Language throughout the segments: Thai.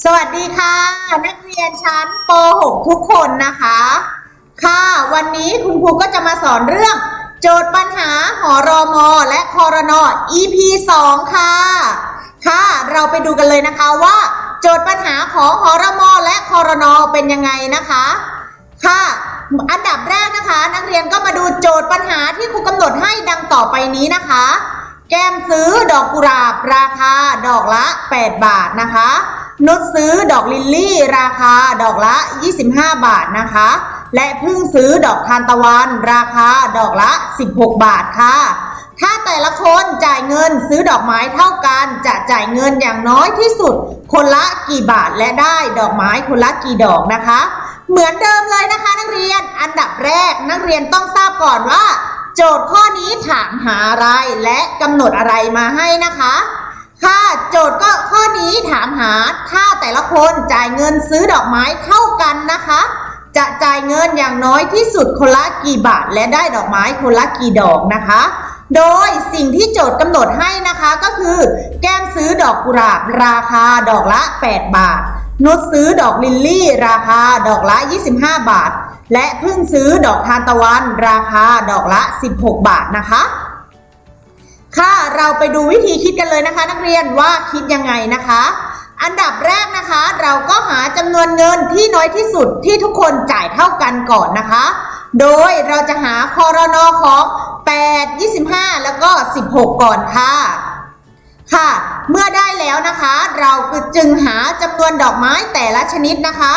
สวัสดีค่ะ นักเรียนชั้นป .6 ทุกคนนะคะ ค่ะ วันนี้คุณครูก็จะมาสอนเรื่อง โจทย์ปัญหาหอรอมอและคอรนอ EP 2 ค่ะ ค่ะ เราไปดูกันเลยนะคะว่า โจทย์ปัญหาของหอรมอและคอรนอเป็นยังไงนะคะ ค่ะ อันดับแรกนะคะ นักเรียนก็มาดูโจทย์ปัญหาที่ครูกำหนดให้ดังต่อไปนี้นะคะ แก้มซื้อดอกกุหลาบราคาดอกละ 8 บาทนะคะ นุชซื้อดอกลิลลี่ราคาดอกละ 25 บาทนะคะ และพึ่งซื้อดอกทานตะวัน ราคาดอกละ 16 บาทค่ะ ถ้าแต่ละคนจ่ายเงินซื้อดอกไม้เท่ากันจะจ่ายเงินอย่างน้อยที่สุด คนละกี่บาทและได้ดอกไม้คนละกี่ดอกนะคะ เหมือนเดิมเลยนะคะ นักเรียนอันดับแรกนักเรียนต้องทราบก่อนว่า โจทย์ข้อนี้ถามหาอะไรและกำหนดอะไรมาให้นะคะ ค่ะโจทย์ก็ข้อนี้ถามหาถ้าแต่ละคนจ่ายเงินซื้อดอกไม้เท่ากันนะคะ จะจ่ายเงินอย่างน้อยที่สุดคนละกี่บาท และได้ดอกไม้คนละกี่ดอกนะคะ โดยสิ่งที่โจทย์กำหนดให้นะคะก็คือ แก้มซื้อดอกกุหลาบราคาดอกละ 8 บาท นุชซื้อดอกลิลลี่ ราคาดอกละ 25 บาท และพึ่งซื้อดอกทานตะวัน ราคาดอกละ 16 บาทนะคะ ค่ะเราไปดูวิธีคิดกันเลยนะคะ นักเรียนว่าคิดยังไงนะคะ อันดับแรกนะคะ เราก็หาจำนวนเงินที่น้อยที่สุดที่ทุกคนจ่ายเท่ากันก่อนนะคะ โดยเราจะหาคอรนอของ 8 25 แล้วก็ 16 ก่อนค่ะ ค่ะ เมื่อได้แล้วนะคะ เราจึงหาจำนวนดอกไม้แต่ละชนิดนะคะ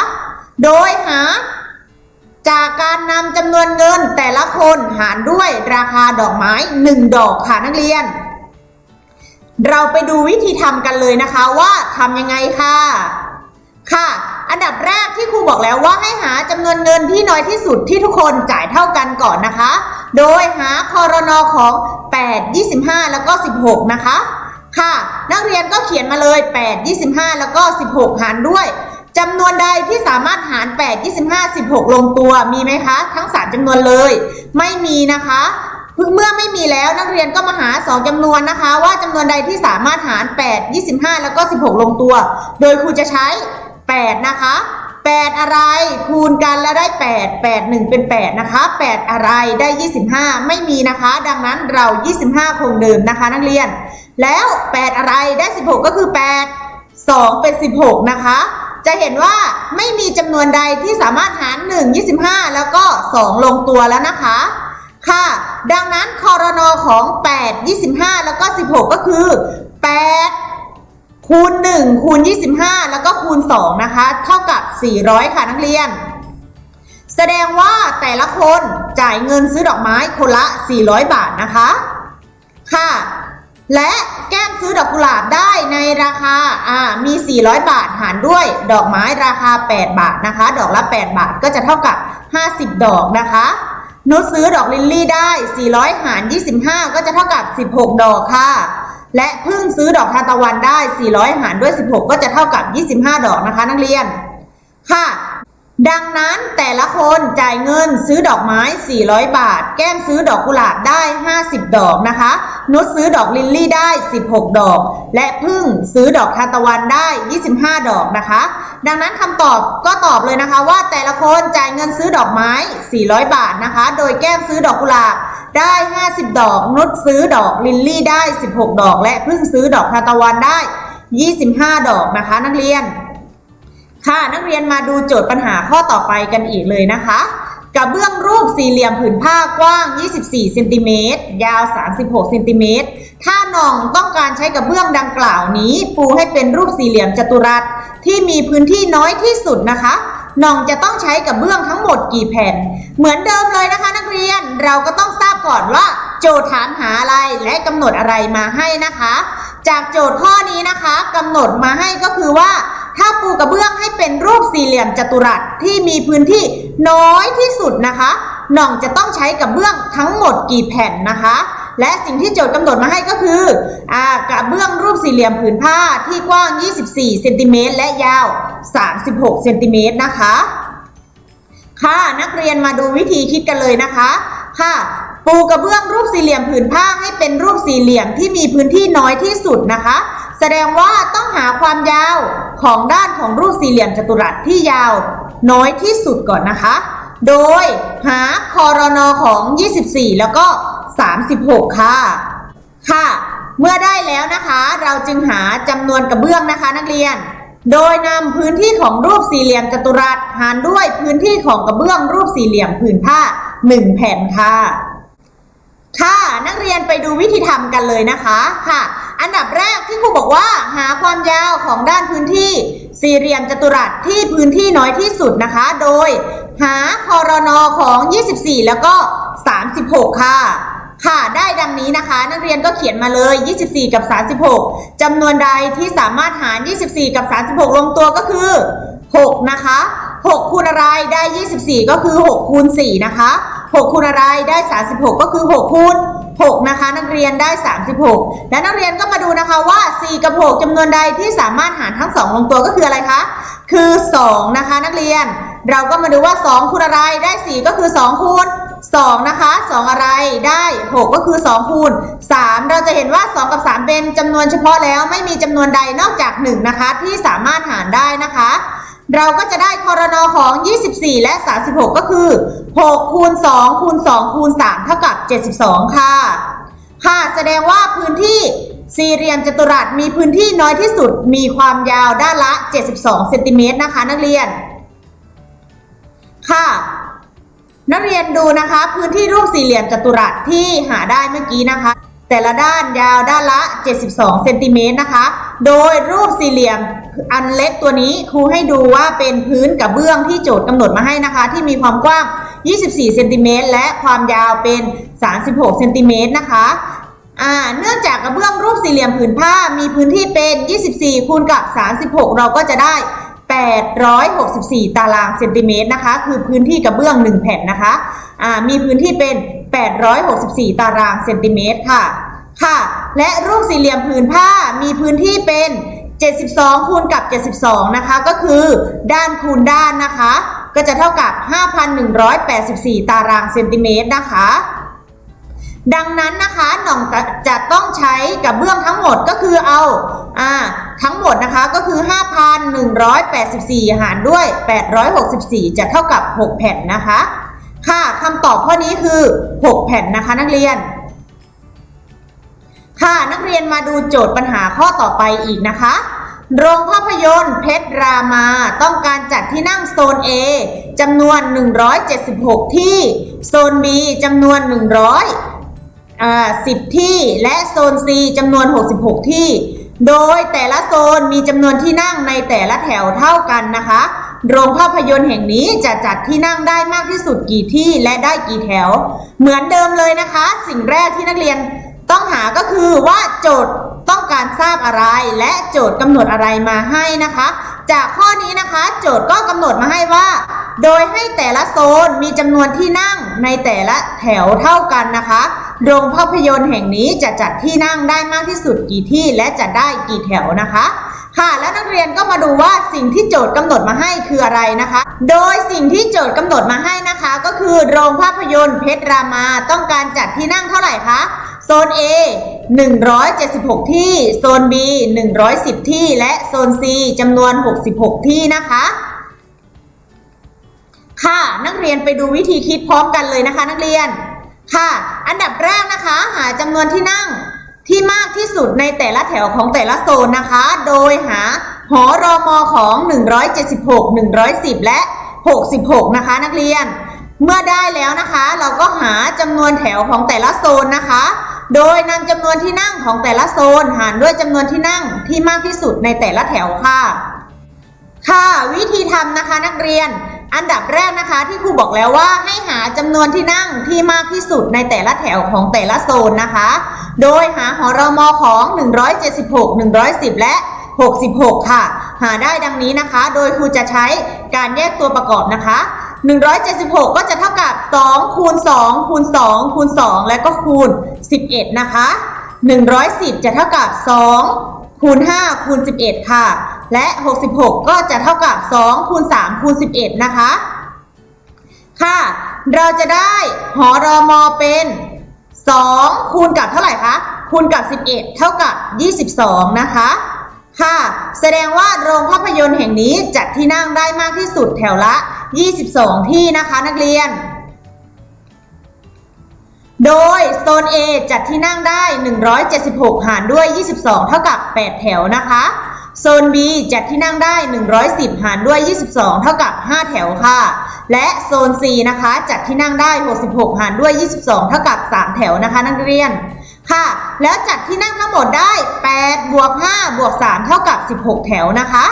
โดยหา จากการนำจำนวนเงินแต่ละคนหารด้วยราคาดอกไม้ 1 ดอกค่ะนักเรียน เราไปดูวิธีทำกันเลยนะคะว่าทำยังไงค่ะ ค่ะ อันดับแรกที่ครูบอกแล้วว่าให้หาจำนวนเงินที่น้อยที่สุดที่ทุกคนจ่ายเท่ากันก่อนนะคะ โดยหาคอรนอของ 8 25 แล้วก็ 16 นะคะ ค่ะ นักเรียนก็เขียนมาเลย 8 25 แล้วก็ 16 หารด้วย จำนวนใดที่สามารถหาร 8 25 16 ลงตัวมีไหมคะ ทั้ง 3จำนวนเลย ไม่มีนะคะเมื่อไม่มีแล้วนักเรียนก็มาหา 2จำนวนนะคะ ว่าจำนวนใดที่สามารถหาร 8 25 แล้วก็ 16 ลงตัว โดยครูจะใช้ 8 นะคะ 8 อะไรคูณกันแล้วได้ 8 8 1 เป็น 8 นะคะ 8 อะไรได้ 25 ไม่มีนะคะ ดังนั้นเรา 25 คงเดิมนะคะ นักเรียน แล้ว 8 อะไรได้ 16 ก็คือ 8 2 เป็น 16 นะคะ จะเห็นว่าไม่มีจำนวนใดที่สามารถหาร 1 25 แล้วก็ 2 ลงตัวแล้วนะคะ ค่ะ ดังนั้นคอรนอของ 8 25 แล้วก็ 16 ก็คือ 8 คูณ 1 คูณ 25 แล้วก็คูณ 2 นะคะ เท่ากับ 400 ค่ะนักเรียน แสดงว่าแต่ละคนจ่ายเงินซื้อดอกไม้คนละ 400 บาทนะคะ ค่ะ และแก้มซื้อดอกกุหลาบได้ในราคาอ่ามี 400 บาทหารด้วย ดอกไม้ราคา 8 บาทนะคะ ดอกละ 8 บาทก็จะเท่ากับ 50 ดอกนะคะนุชซื้อดอกลิลลี่ได้ 400 หาร 25 ก็จะเท่ากับ 16 ดอกค่ะ และพึ่งซื้อดอกทานตะวันได้ 400 หารด้วย 16 ก็จะเท่ากับ 25 ดอกนะคะ นักเรียน ค่ะ ดังนั้นแต่ละคนจ่ายเงินซื้อดอกไม้ 400 บาท แก้มซื้อดอกกุหลาบได้ 50 ดอกนะคะ นุชซื้อดอกลิลลี่ได้ 16 ดอก และพึ่งซื้อดอกทานตะวันได้ 25 ดอกนะคะ ดังนั้นคำตอบก็ตอบเลยนะคะว่าแต่ละคนจ่ายเงินซื้อดอกไม้ 400 บาทนะคะ โดยแก้มซื้อดอกกุหลาบได้ 50 ดอก นุชซื้อดอกลิลลี่ได้ 16 ดอก และพึ่งซื้อดอกทานตะวันได้ 25 ดอกนะคะ นักเรียน ค่ะนักเรียนมาดูโจทย์ปัญหาข้อต่อไปกันอีกเลยนะคะกระเบื้องรูปสี่เหลี่ยมผืนผ้ากว้าง 24เซนติเมตรยาว 36เซนติเมตรถ้าน่องต้องการใช้กระเบื้องดังกล่าวนี้ ปูให้เป็นรูปสี่เหลี่ยมจัตุรัสที่มีพื้นที่น้อยที่สุดนะคะน่องจะต้องใช้กระเบื้องทั้งหมดกี่แผ่น เหมือนเดิมเลยนะคะนักเรียนเราก็ต้องทราบก่อนว่า โจทย์ถามหาอะไรและกำหนดอะไรมาให้นะคะ จากโจทย์ข้อนี้นะคะกำหนดมาให้ก็คือว่า ถ้าปูกระเบื้องให้เป็นรูปสี่เหลี่ยมจัตุรัสที่มีพื้นที่น้อยที่สุดนะคะหน่องจะต้องใช้กระเบื้องทั้งหมดกี่แผ่นนะคะ และสิ่งที่โจทย์กำหนดมาให้ก็คืออกระเบื้องรูปสี่เหลี่ยมผืนผ้าที่กว้าง 24เซนติเมตรและยาว 36เซนติเมตรนะคะ ค่ะนักเรียนมาดูวิธีคิดกันเลยนะคะ ค่ะปูกระเบื้องรูปสี่เหลี่ยมผืนผ้าให้เป็นรูปสี่เหลี่ยมที่มีพื้นที่น้อยที่สุดนะคะ แสดงว่าต้องหาความยาวของด้านของรูปสี่เหลี่ยมจัตุรัสที่ยาวน้อยที่สุดก่อนนะคะ โดยหาคอรนอของ 24 แล้วก็ 36 ค่ะ ค่ะ เมื่อได้แล้วนะคะ เราจึงหาจำนวนกระเบื้องนะคะนักเรียน โดยนำพื้นที่ของรูปสี่เหลี่ยมจัตุรัสหารด้วยพื้นที่ของกระเบื้องรูปสี่เหลี่ยมผืนผ้า 1 แผ่นค่ะ ค่ะ นักเรียนไปดูวิธีทำกันเลยนะคะ ค่ะ อันดับแรกที่ครูบอกว่าหาความยาวของด้านพื้นที่สี่เหลี่ยมจัตุรัสที่พื้นที่น้อยที่สุดนะคะ โดยหาคอรนอของ 24 แล้วก็ 36 ค่ะ ค่ะได้ดังนี้นะคะ นักเรียนก็เขียนมาเลย 24 กับ 36จำนวนใดที่สามารถหาร 24 กับ 36 ลงตัวก็คือ 6 นะคะ 6 คูณอะไรได้ 24 ก็คือ 6 คูณ 4 นะคะ 6 คูณอะไรได้ 36 ก็คือ 6 คูณ 6 นะคะ นักเรียนได้ 36 และนักเรียนก็มาดูนะคะว่า 4 กับ 6จำนวนใดที่สามารถหารทั้ง 2 ลงตัวก็คืออะไรคะ คือ 2 นะคะ นักเรียน เราก็มาดูว่า 2คูณอะไรได้ 4 ก็คือ 2คูณ2นะคะ 2 อะไรได้ 6 ก็คือ 2 คูณ 3 เราจะเห็นว่า 2 กับ 3 เป็นจำนวนเฉพาะแล้วไม่มีจำนวนใดนอกจาก 1 นะคะ ที่สามารถหารได้นะคะ เราก็จะได้คอรนอของ 24 และ 36 ก็คือ 6 คูณ 2 คูณ 2 คูณ 3 เท่ากับ 72 ค่ะ ค่ะ แสดงว่าพื้นที่สี่เหลี่ยมจัตุรัสมีพื้นที่น้อยที่สุด มีความยาวด้านละ 72 เซนติเมตรนะคะ นักเรียน ค่ะ นักเรียนดูนะคะ พื้นที่รูปสี่เหลี่ยมจัตุรัสที่หาได้เมื่อกี้นะคะ แต่ละด้านยาวด้านละ 72เซนติเมตรนะคะ โดยรูปสี่เหลี่ยมอันเล็กตัวนี้ครูให้ดูว่าเป็นพื้นกระเบื้องที่โจทย์กำหนดมาให้นะคะ ที่มีความกว้าง 24เซนติเมตรและความยาวเป็น 36เซนติเมตรนะคะเนื่องจากกระเบื้องรูปสี่เหลี่ยมผืนผ้ามีพื้นที่เป็น 24 คูณกับ 36 เราก็จะได้ 864 ตารางเซนติเมตรนะคะ คือพื้นที่กระเบื้อง 1 แผ่นนะคะ มีพื้นที่เป็น 864 ตารางเซนติเมตรค่ะ ค่ะ และรูปสี่เหลี่ยมผืนผ้ามีพื้นที่เป็น 72 คูณกับ 72 นะคะ ก็คือด้านคูณด้านนะคะ ก็จะเท่ากับ 5,184 ตารางเซนติเมตรนะคะดังนั้นนะคะหน่องจะต้องใช้กระเบื้องทั้งหมดก็คือเอาอ่าทั้งหมดนะคะก็คือ 5,184 หารด้วย 864 จะเท่ากับ 6 แผ่นนะคะ ค่ะคำตอบข้อนี้คือ 6 แผ่นนะคะนักเรียน ค่ะนักเรียนมาดูโจทย์ปัญหาข้อต่อไปอีกนะคะ โรงภาพยนตร์เพชรรามาต้องการจัดที่นั่งโซน A จำนวน 176 ที่ โซน B จำนวน 100อ่า10 ที่ และโซน C จำนวน 66 ที่ โดยแต่ละโซนมีจำนวนที่นั่งในแต่ละแถวเท่ากันนะคะ โรงภาพยนตร์แห่งนี้จะจัดที่นั่งได้มากที่สุดกี่ที่และได้กี่แถว เหมือนเดิมเลยนะคะ สิ่งแรกที่นักเรียน ต้องหาก็คือว่าโจทย์ต้องการทราบอะไร และโจทย์กำหนดอะไรมาให้นะคะ จากข้อนี้นะคะโจทย์ก็กำหนดมาให้ว่า โดยให้แต่ละโซนมีจำนวนที่นั่งในแต่ละแถวเท่ากันนะคะโรงภาพยนตร์แห่งนี้จะจัดที่นั่งได้มากที่สุดกี่ที่และจะได้กี่แถวนะคะ ค่ะ แล้วนักเรียนก็มาดูว่าสิ่งที่โจทย์กำหนดมาให้คืออะไรนะคะ โดยสิ่งที่โจทย์กำหนดมาให้นะคะ ก็คือโรงภาพยนตร์เพชรรามาต้องการจัดที่นั่งเท่าไหร่คะ โซน A 176 ที่ โซน B 110 ที่ และโซน C จำนวน 66 ที่นะคะ ค่ะ นักเรียนไปดูวิธีคิดพร้อมกันเลยนะคะ นักเรียน ค่ะ อันดับแรกนะคะ หาจำนวนที่นั่งที่มากที่สุดในแต่ละแถวของแต่ละโซนนะคะ โดยหาหอรอมอของ 176 110 และ 66 นะคะ นักเรียน เมื่อได้แล้วนะคะ เราก็หาจำนวนแถวของแต่ละโซนนะคะ โดยนำจำนวนที่นั่งของแต่ละโซนหารด้วยจำนวนที่นั่งที่มากที่สุดในแต่ละแถวค่ะ ค่ะวิธีทำนะคะนักเรียน อันดับแรกนะคะที่ครูบอกแล้วว่าให้หาจำนวนที่นั่งที่มากที่สุดในแต่ละแถวของแต่ละโซนนะคะ โดยหาหอรมอของ 176 110 และ 66 ค่ะ หาได้ดังนี้นะคะ โดยครูจะใช้การแยกตัวประกอบนะคะ 176 ก็จะเท่ากับ 2 คูณ 2 คูณ 2 คูณ 2 และก็คูณ 11 นะคะ 110 จะเท่ากับ 2 คูณ 5 คูณ 11 ค่ะ และ 66 ก็จะเท่ากับ 2 คูณ 3 คูณ 11 นะคะ ค่ะ เราจะได้หอรอมอเป็น 2 คูณกับเท่าไหร่คะ คูคูณกับ 11 เท่ากับ 22 นะคะค่ะ แสดงว่าโรงภาพยนตร์แห่งนี้จัดที่นั่งได้มากที่สุดแถวละ 22 ที่นะคะนักเรียน โดยโซน A จัดที่นั่งได้ 176 หารด้วย 22 เท่ากับ 8 แถวนะคะโซน B จัดที่นั่งได้ 110 หารด้วย 22 เท่ากับ 5 แถวค่ะ และโซน C นะคะ จัดที่นั่งได้ 66 หารด้วย 22 เท่ากับ 3 แถวนะคะ นักเรียน ค่ะ แล้วจัดที่นั่งทั้งหมดได้ 8 บวก 5 บวก 3 เท่ากับ 16 แถวนะคะ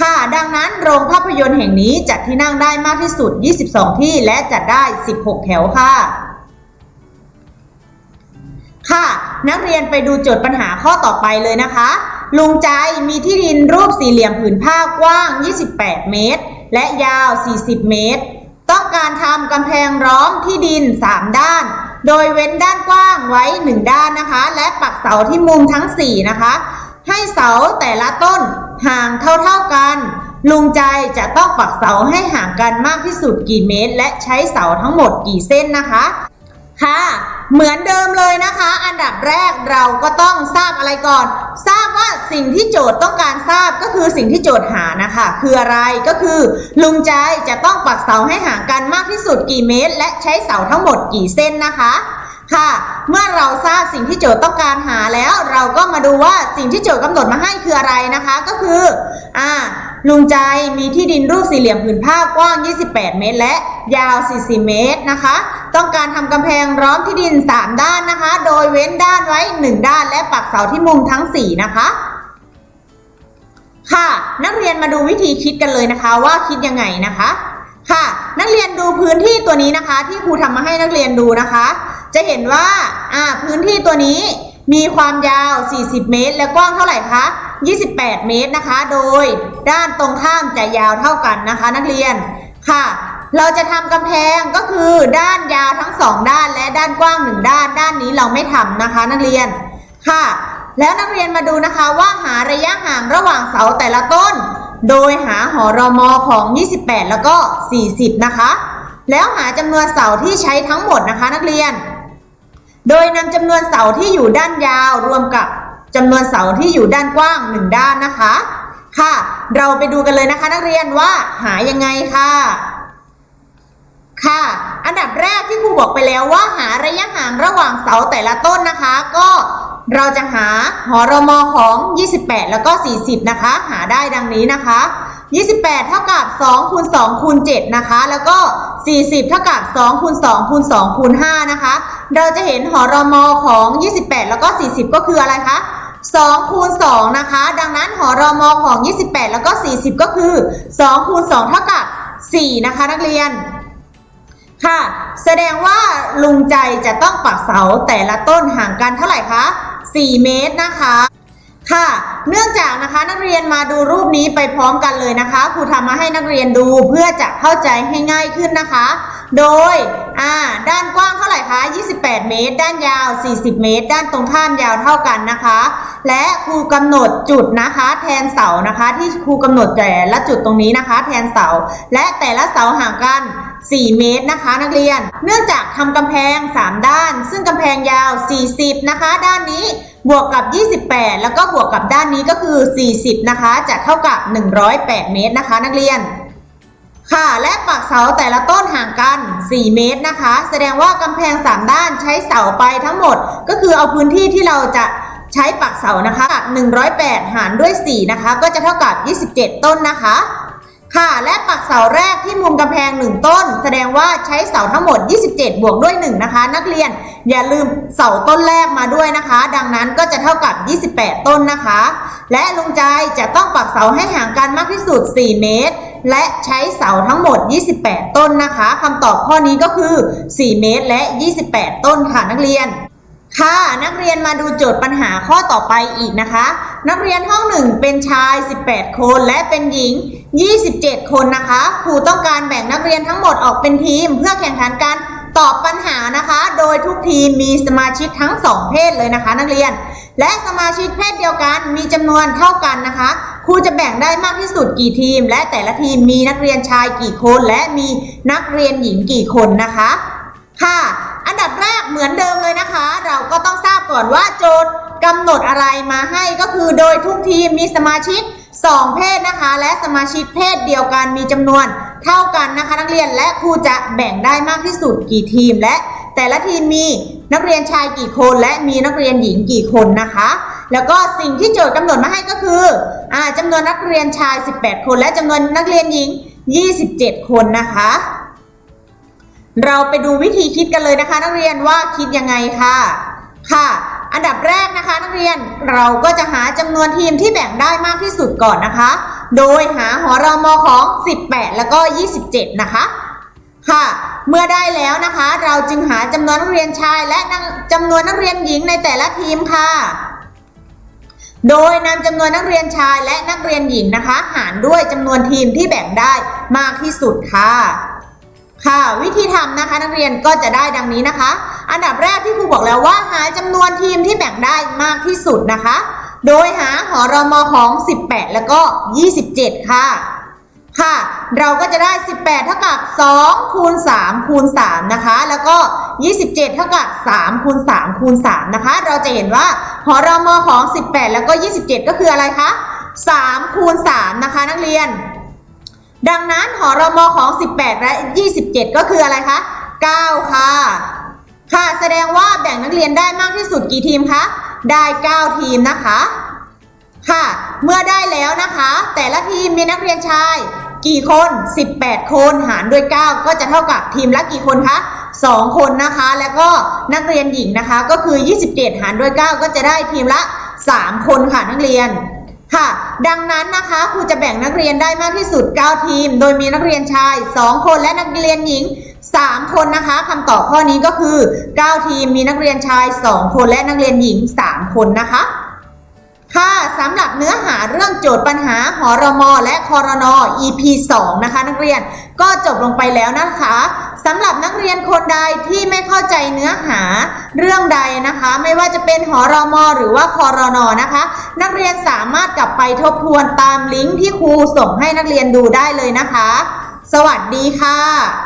ค่ะ ดังนั้นโรงภาพยนตร์แห่งนี้จัดที่นั่งได้มากที่สุด 22 ที่และจัดได้ 16 แถวค่ะ ค่ะ นักเรียนไปดูโจทย์ปัญหาข้อต่อไปเลยนะคะ ลุงใจมีที่ดินรูปสี่เหลี่ยมผืนผ้ากว้าง 28 เมตร และยาว 40 เมตร ต้องการทำกำแพงล้อมที่ดิน 3 ด้าน โดยเว้นด้านกว้างไว้ 1 ด้านนะคะ และปักเสาที่มุมทั้ง 4 นะคะ ให้เสาแต่ละต้น ห่างเท่าๆกัน ลุงใจจะต้องปักเสาให้ห่างกันมากที่สุดกี่เมตร และใช้เสาทั้งหมดกี่เส้นนะคะ ค่ะ เหมือนเดิมเลยนะคะ อันดับแรกเราก็ต้องทราบอะไรก่อน ทราบว่าสิ่งที่โจทย์ต้องการทราบก็คือสิ่งที่โจทย์หานะคะ คืออะไรก็คือ ลุงใจจะต้องปักเสาให้ห่างกันมากที่สุดกี่เมตร และใช้เสาทั้งหมดกี่เส้นนะคะ ค่ะ เมื่อเราทราบสิ่งที่โจทย์ต้องการหาแล้ว เราก็มาดูว่าสิ่งที่โจทย์กำหนดมาให้คืออะไรนะคะ ก็คืออ่าลุงใจมีที่ดินรูปสี่เหลี่ยมผืนผ้ากว้าง 28 เมตร และยาว 40 เมตรนะคะ ต้องการทำกำแพงล้อมที่ดิน 3 ด้านนะคะ โดยเว้นด้านไว้ 1 ด้านและปักเสาที่มุมทั้ง 4 นะคะ ค่ะ นักเรียนมาดูวิธีคิดกันเลยนะคะว่าคิดยังไงนะคะ ค่ะ นักเรียนดูพื้นที่ตัวนี้นะคะ ที่ครูทำมาให้นักเรียนดูนะคะ จะเห็นว่าอ่าพื้นที่ตัวนี้มีความยาว 40 เมตร และกว้างเท่าไหร่คะ28 เมตรนะคะ โดยด้านตรงข้ามจะยาวเท่ากันนะคะ นักเรียนค่ะ เราจะทำกำแพงก็คือด้านยาวทั้งสองด้านและด้านกว้างหนึ่งด้าน ด้านนี้เราไม่ทำนะคะ นักเรียนค่ะ แล้วนักเรียนมาดูนะคะว่าหาระยะห่างระหว่างเสาแต่ละต้น โดยหาหอรอมอของ 28 แล้วก็ 40 นะคะ แล้วหาจำนวนเสาที่ใช้ทั้งหมดนะคะนักเรียน โดยนำจำนวนเสาที่อยู่ด้านยาวรวมกับจำนวนเสาที่อยู่ด้านกว้างหนึ่งด้านนะคะ ค่ะ เราไปดูกันเลยนะคะนักเรียนว่าหายังไงค่ะ ค่ะ อันดับแรกที่ครูบอกไปแล้วว่าหาระยะห่างระหว่างเสาแต่ละต้นนะคะ ก็ เราจะหาหอรมอของ 28 แล้วก็ 40 นะคะ หาได้ดังนี้นะคะ 28 เท่ากับ2คูณ2คูณ7นะคะ แล้วก็ 40 เท่ากับ2คูณ2คูณ2คูณ5นะคะ เราจะเห็นหอรมอของ 28 แล้วก็ 40 ก็คืออะไรคะ2คูณ2นะคะ ดังนั้นหอรมอของ 28 แล้วก็ 40 ก็คือ2คูณ2เท่ากับ 4 นะคะ นักเรียนค่ะ แสดงว่าลุงใจจะต้องปักเสาแต่ละต้นห่างกันเท่าไหร่คะ 4 เมตรนะคะ ค่ะ เนื่องจากนะคะนักเรียนมาดูรูปนี้ไปพร้อมกันเลยนะคะครูทำมาให้นักเรียนดูเพื่อจะเข้าใจให้ง่ายขึ้นนะคะ โดยอ่าด้านกว้างเท่าไหร่คะ 28 เมตร ด้านยาว 40 เมตร ด้านตรงข้ามยาวเท่ากันนะคะ และครูกำหนดจุดนะคะ แทนเสานะคะ ที่ครูกำหนดแต่ละจุดตรงนี้นะคะ แทนเสา และแต่ละเสาห่างกัน4 เมตรนะคะนักเรียน เนื่องจากทำกำแพง 3 ด้าน ซึ่งกำแพงยาว 40 นะคะ ด้านนี้ บวกกับ 28 แล้วก็บวกกับด้านนี้ก็คือ 40 นะคะ จะเท่ากับ 108 เมตรนะคะ นักเรียน ค่ะ และปักเสาแต่ละต้นห่างกัน 4 เมตรนะคะ แสดงว่ากำแพง 3 ด้านใช้เสาไปทั้งหมด ก็คือเอาพื้นที่ที่เราจะใช้ปักเสานะคะ108 หารด้วย 4 นะคะ ก็จะเท่ากับ 27 ต้นนะคะ ค่ะ และปักเสาแรกที่มุมกำแพง 1 ต้น แสดงว่าใช้เสาทั้งหมด 27 บวกด้วย 1 นะคะ นักเรียนอย่าลืมเสาต้นแรกมาด้วยนะคะ ดังนั้นก็จะเท่ากับ 28 ต้นนะคะ และลุงใจจะต้องปักเสาให้ห่างกันมากที่สุด 4 เมตร และใช้เสาทั้งหมด 28 ต้นนะคะคำตอบข้อนี้ก็คือ 4 เมตรและ 28 ต้นค่ะนักเรียน ค่ะนักเรียนมาดูโจทย์ปัญหาข้อต่อไปอีกนะคะ นักเรียนห้องหนึ่งเป็นชาย 18 คนและเป็นหญิง 27 คนนะคะครูต้องการแบ่งนักเรียนทั้งหมดออกเป็นทีม เพื่อแข่งขันกันตอบปัญหานะคะ โดยทุกทีมมีสมาชิกทั้งสองเพศเลยนะคะ นักเรียน และสมาชิกเพศเดียวกันมีจำนวนเท่ากันนะคะครูจะแบ่งได้มากที่สุดกี่ทีม และแต่ละทีมมีนักเรียนชายกี่คน และมีนักเรียนหญิงกี่คนนะคะ ค่ะ อันดับแรกเหมือนเดิมเลยนะคะ เราก็ต้องทราบก่อนว่าโจทย์กำหนดอะไรมาให้ก็คือโดยทุกทีมมีสมาชิก 2 เพศนะคะ และสมาชิกเพศเดียวกันมีจำนวนเท่ากันนะคะ นักเรียนและครูจะแบ่งได้มากที่สุดกี่ทีม และแต่ละทีมมีนักเรียนชายกี่คน และมีนักเรียนหญิงกี่คนนะคะ แล้วก็สิ่งที่โจทย์กำหนดมาให้ก็คืออจำนวนนักเรียนชาย 18 คน และจำนวนนักเรียนหญิง 27 คนนะคะ เราไปดูวิธีคิดกันเลยนะคะ นักเรียนว่าคิดยังไงค่ะ ค่ะ อันดับแรกนะคะ นักเรียนเราก็จะหาจำนวนทีมที่แบ่งได้มากที่สุดก่อนนะคะ โดยหาหอรอมของ 18 แล้วก็ 27 นะคะ ค่ะ เมื่อได้แล้วนะคะ เราจึงหาจำนวนนักเรียนชาย และนักจำนวนนักเรียนหญิงในแต่ละทีมค่ะโดยนำจำนวนนักเรียนชายและนักเรียนหญิงนะคะ หารด้วยจำนวนทีมที่แบ่งได้มากที่สุดค่ะ ค่ะ วิธีทำนะคะนักเรียนก็จะได้ดังนี้นะคะ อันดับแรกที่ครูบอกแล้วว่า หาจำนวนทีมที่แบ่งได้มากที่สุดนะคะ โดยหาหอรอมของ 18 แล้วก็ 27 ค่ะ ค่ะ เราก็จะได้ 18 เท่ากับ2คูณ3คูณ3นะคะ แล้วก็ 27 เท่ากับ3คูณ3คูณ3นะคะ เราจะเห็นว่าหอรอมของ 18 แล้วก็ 27 ก็คืออะไรคะ3คูณ3นะคะ นักเรียน ดังนั้นหอรมอของ 18 และ 27 ก็คืออะไรคะ 9 ค่ะ ค่ะแสดงว่าแบ่งนักเรียนได้มากที่สุดกี่ทีมคะ ได้ 9 ทีมนะคะ ค่ะ เมื่อได้แล้วนะคะ แต่ละทีมมีนักเรียนชาย กี่คน 18 คนหารด้วย 9 ก็จะเท่ากับทีมละกี่คนคะ2 คนนะคะ แล้วก็นักเรียนหญิงนะคะ ก็คือ 27 หารด้วย 9 ก็จะได้ทีมละ 3 คนค่ะนักเรียน ค่ะ ดังนั้นนะคะครูจะแบ่งนักเรียนได้มากที่สุด 9 ทีม โดยมีนักเรียนชาย 2 คนและนักเรียนหญิง 3 คนนะคะคำตอบข้อนี้ก็คือ 9 ทีมมีนักเรียนชาย 2 คนและนักเรียนหญิง 3 คนนะคะ ค่ะสำหรับเนื้อหาเรื่องโจทย์ปัญหาหอรมและคอรนอ EP 2 นะคะ นักเรียนก็จบลงไปแล้วนะคะสำหรับนักเรียนคนใดที่ไม่เข้าใจเนื้อหาเรื่องใดนะคะ ไม่ว่าจะเป็นหอรมหรือว่าคอรนอนะคะ นักเรียนสามารถกลับไปทบทวนตามลิงก์ที่ครูส่งให้นักเรียนดูได้เลยนะคะ สวัสดีค่ะ